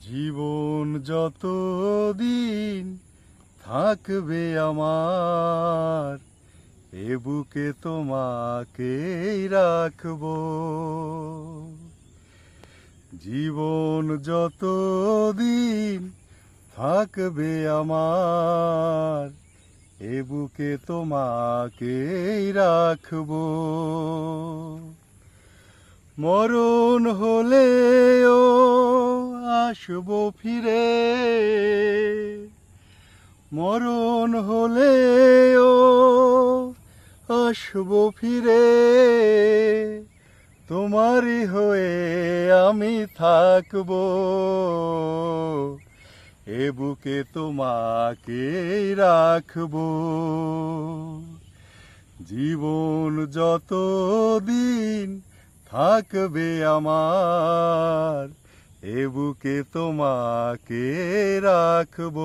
জীবন যত দিন থাকবে আমার, এ বুকে তোমাকেই রাখব। জীবন যত দিন থাকবে আমার, এ বুকে তোমাকেই রাখব। মরণ হলেও আসব ফিরে। মরণ হলেও আসব ফিরে। তোমারই হয়ে আমি থাকব। এ বুকে তোমাকে রাখব। জীবন যত দিন থাকবে আমার বুকে তোমাকে রাখব।